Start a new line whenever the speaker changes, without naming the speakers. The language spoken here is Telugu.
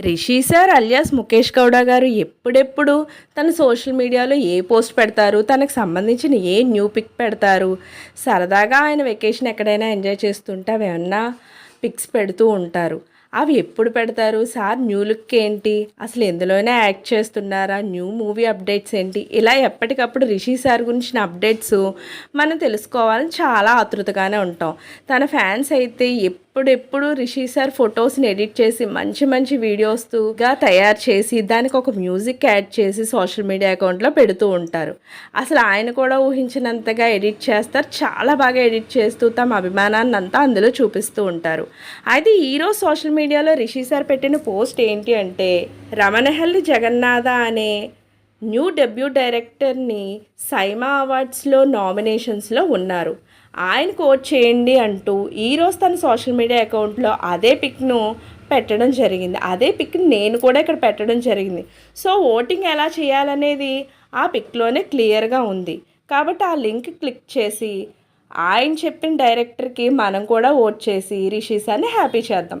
రిషి సార్ అలియాస్ ముఖేష్ గౌడ గారు ఎప్పుడెప్పుడు తన సోషల్ మీడియాలో ఏ పోస్ట్ పెడతారు తనకు సంబంధించిన ఏ న్యూ పిక్ పెడతారు సరదాగా ఆయన వెకేషన్ ఎక్కడైనా ఎంజాయ్ చేస్తుంటే అవి ఏమన్నా పిక్స్ పెడుతూ ఉంటారు. అవి ఎప్పుడు పెడతారు? సార్ న్యూ లుక్ ఏంటి? అసలు ఎందులోనే యాక్ట్ చేస్తున్నారా? న్యూ మూవీ అప్డేట్స్ ఏంటి? ఇలా ఎప్పటికప్పుడు రిషి సార్ గురించిన అప్డేట్స్ మనం తెలుసుకోవాలని చాలా ఆతృతగానే ఉంటాం. తన ఫ్యాన్స్ అయితే ఇప్పుడెప్పుడు రిషి సార్ ఫొటోస్ని ఎడిట్ చేసి మంచి మంచి వీడియోస్గా తయారు చేసి దానికి ఒక మ్యూజిక్ యాడ్ చేసి సోషల్ మీడియా అకౌంట్లో పెడుతూ ఉంటారు. అసలు ఆయన కూడా ఊహించినంతగా ఎడిట్ చేస్తారు. చాలా బాగా ఎడిట్ చేస్తూ తమ అభిమానాన్ని అంతా అందులో చూపిస్తూ ఉంటారు. అయితే ఈరోజు సోషల్ మీడియాలో రిషి సార్ పెట్టిన పోస్ట్ ఏంటి అంటే రమణహల్లి జగన్నాథ అనే న్యూ డెబ్యూ డైరెక్టర్ని సైమా అవార్డ్స్లో నామినేషన్స్లో ఉన్నారు. ఆయన కోచ్ చేయండి అంటూ ఈరోజు తన సోషల్ మీడియా అకౌంట్లో అదే పిక్ను పెట్టడం జరిగింది. అదే పిక్ నేను కూడా ఇక్కడ పెట్టడం జరిగింది. సో ఓటింగ్ ఎలా చేయాలనేది ఆ పిక్లోనే క్లియర్గా ఉంది. కాబట్టి ఆ లింక్ క్లిక్ చేసి ఆయన చెప్పిన డైరెక్టర్కి మనం కూడా ఓట్ చేసి రిషీసాన్ని హ్యాపీ చేద్దాం.